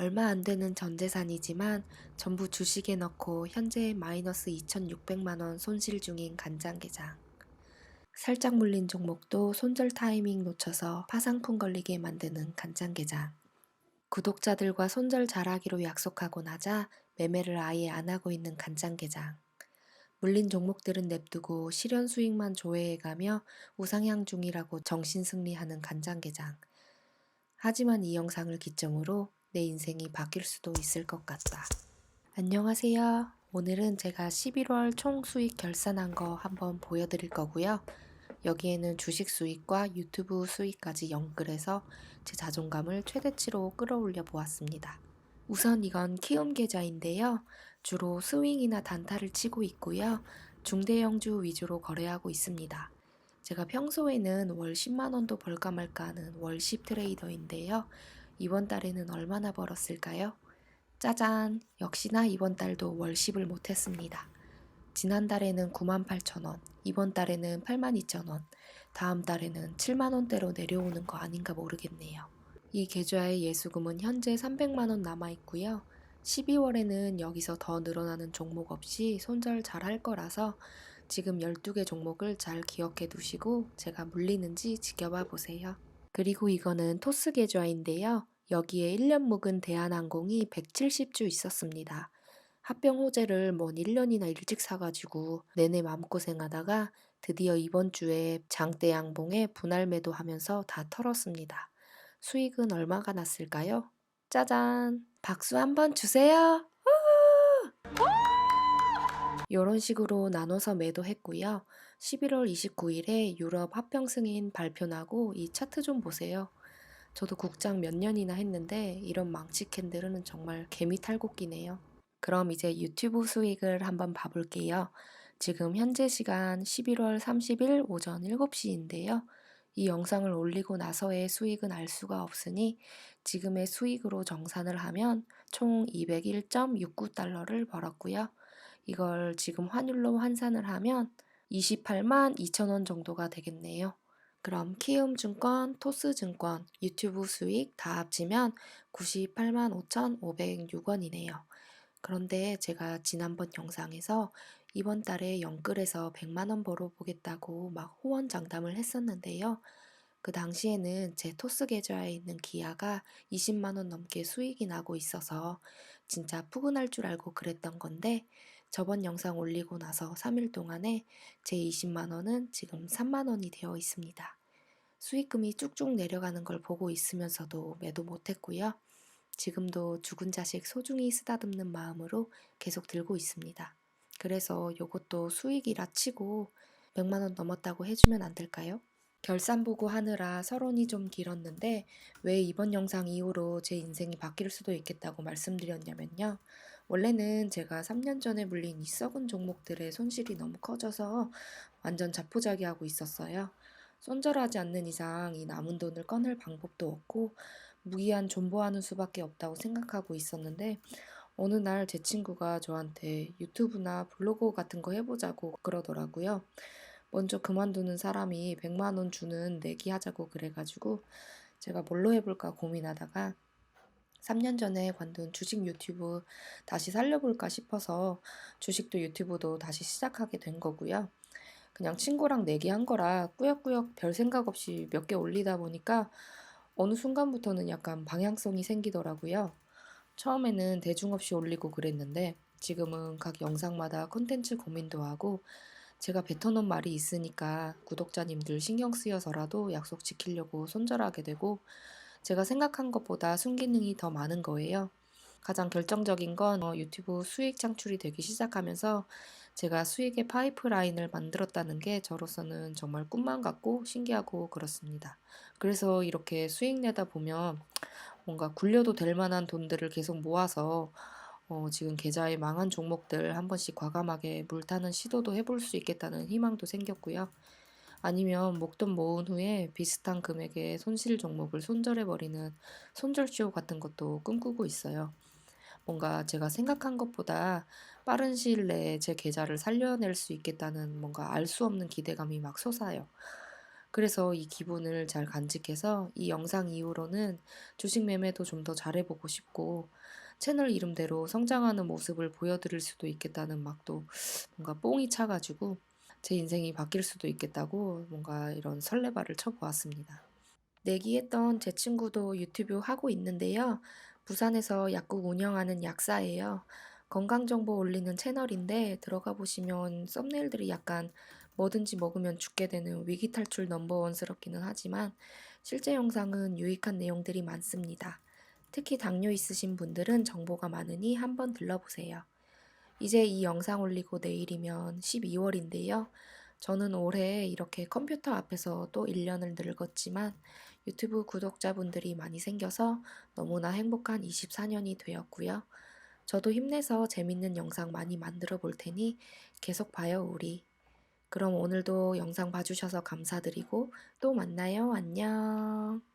얼마 안 되는 전 재산이지만 전부 주식에 넣고 현재 마이너스 2,600만 원 손실 중인 간장게장. 살짝 물린 종목도 손절 타이밍 놓쳐서 파상풍 걸리게 만드는 간장게장. 구독자들과 손절 잘하기로 약속하고 나자 매매를 아예 안 하고 있는 간장게장. 물린 종목들은 냅두고 실현 수익만 조회해가며 우상향 중이라고 정신 승리하는 간장게장. 하지만 이 영상을 기점으로 내 인생이 바뀔 수도 있을 것 같다. 안녕하세요. 오늘은 제가 11월 총 수익 결산한 거 한번 보여드릴 거고요. 여기에는 주식 수익과 유튜브 수익까지 연끌해서 제 자존감을 최대치로 끌어올려 보았습니다. 우선 이건 키움 계좌인데요. 주로 스윙이나 단타를 치고 있고요. 중대형주 위주로 거래하고 있습니다. 제가 평소에는 월 10만 원도 벌까 말까 하는 월10 트레이더인데요. 이번 달에는 얼마나 벌었을까요? 짜잔! 역시나 이번 달도 월 10을 못했습니다. 지난달에는 9만 8천 원, 이번 달에는 8만 2천 원, 다음 달에는 7만 원대로 내려오는 거 아닌가 모르겠네요. 이 계좌의 예수금은 현재 300만 원 남아 있고요. 12월에는 여기서 더 늘어나는 종목 없이 손절 잘 할 거라서 지금 12개 종목을 잘 기억해 두시고 제가 물리는지 지켜봐 보세요. 그리고 이거는 토스 계좌인데요. 여기에 1년 묵은 대한항공이 170주 있었습니다. 합병 호재를 뭔 1년이나 일찍 사가지고 내내 마음고생하다가 드디어 이번 주에 장대 양봉에 분할 매도하면서 다 털었습니다. 수익은 얼마가 났을까요? 짜잔! 박수 한번 주세요! 이런 식으로 나눠서 매도했고요. 11월 29일에 유럽 합병 승인 발표 나고 이 차트 좀 보세요. 저도 국장 몇 년이나 했는데 이런 망치 캔들은 정말 개미 탈곡기네요. 그럼 이제 유튜브 수익을 한번 봐볼게요. 지금 현재 시간 11월 30일 오전 7시인데요. 이 영상을 올리고 나서의 수익은 알 수가 없으니 지금의 수익으로 정산을 하면 총 201.69달러를 벌었고요. 이걸 지금 환율로 환산을 하면 28만 2천 원 정도가 되겠네요. 그럼 키움증권, 토스증권, 유튜브 수익 다 합치면 98만 5,506원이네요. 그런데 제가 지난번 영상에서 이번 달에 영끌에서 100만원 벌어보겠다고 막 호언장담을 했었는데요. 그 당시에는 제 토스 계좌에 있는 기아가 20만원 넘게 수익이 나고 있어서 진짜 푸근할 줄 알고 그랬던 건데 저번 영상 올리고 나서 3일 동안에 제 20만원은 지금 3만원이 되어 있습니다. 수익금이 쭉쭉 내려가는 걸 보고 있으면서도 매도 못했고요. 지금도 죽은 자식 소중히 쓰다듬는 마음으로 계속 들고 있습니다. 그래서 요것도 수익이라 치고 100만원 넘었다고 해주면 안 될까요? 결산 보고 하느라 서론이 좀 길었는데 왜 이번 영상 이후로 제 인생이 바뀔 수도 있겠다고 말씀드렸냐면요. 원래는 제가 3년 전에 물린 이 썩은 종목들의 손실이 너무 커져서 완전 자포자기하고 있었어요. 손절하지 않는 이상 이 남은 돈을 꺼낼 방법도 없고 무기한 존버하는 수밖에 없다고 생각하고 있었는데 어느 날 제 친구가 저한테 유튜브나 블로그 같은 거 해보자고 그러더라고요. 먼저 그만두는 사람이 100만 원 주는 내기 하자고 그래가지고 제가 뭘로 해볼까 고민하다가 3년 전에 관둔 주식 유튜브 다시 살려볼까 싶어서 주식도 유튜브도 다시 시작하게 된 거고요. 그냥 친구랑 내기한 거라 꾸역꾸역 별 생각 없이 몇 개 올리다 보니까 어느 순간부터는 약간 방향성이 생기더라고요. 처음에는 대중 없이 올리고 그랬는데 지금은 각 영상마다 컨텐츠 고민도 하고 제가 뱉어놓은 말이 있으니까 구독자님들 신경 쓰여서라도 약속 지키려고 손절하게 되고 제가 생각한 것보다 순기능이 더 많은 거예요. 가장 결정적인 건 어, 유튜브 수익 창출이 되기 시작하면서 제가 수익의 파이프라인을 만들었다는 게 저로서는 정말 꿈만 같고 신기하고 그렇습니다. 그래서 이렇게 수익 내다 보면 뭔가 굴려도 될 만한 돈들을 계속 모아서 어, 지금 계좌에 망한 종목들 한 번씩 과감하게 물타는 시도도 해볼 수 있겠다는 희망도 생겼고요. 아니면 목돈 모은 후에 비슷한 금액의 손실 종목을 손절해버리는 손절쇼 같은 것도 꿈꾸고 있어요. 뭔가 제가 생각한 것보다 빠른 시일 내에 제 계좌를 살려낼 수 있겠다는 뭔가 알 수 없는 기대감이 막 솟아요. 그래서 이 기분을 잘 간직해서 이 영상 이후로는 주식 매매도 좀 더 잘해보고 싶고 채널 이름대로 성장하는 모습을 보여드릴 수도 있겠다는 막 또 뭔가 뽕이 차가지고 제 인생이 바뀔 수도 있겠다고 뭔가 이런 설레발을 쳐보았습니다. 내기했던 제 친구도 유튜브 하고 있는데요. 부산에서 약국 운영하는 약사예요. 건강정보 올리는 채널인데 들어가 보시면 썸네일들이 약간 뭐든지 먹으면 죽게 되는 위기 탈출 넘버원스럽기는 하지만 실제 영상은 유익한 내용들이 많습니다. 특히 당뇨 있으신 분들은 정보가 많으니 한번 들러보세요. 이제 이 영상 올리고 내일이면 12월인데요. 저는 올해 이렇게 컴퓨터 앞에서 또 1년을 늙었지만 유튜브 구독자분들이 많이 생겨서 너무나 행복한 24년이 되었고요. 저도 힘내서 재밌는 영상 많이 만들어 볼 테니 계속 봐요, 우리. 그럼 오늘도 영상 봐주셔서 감사드리고 또 만나요. 안녕.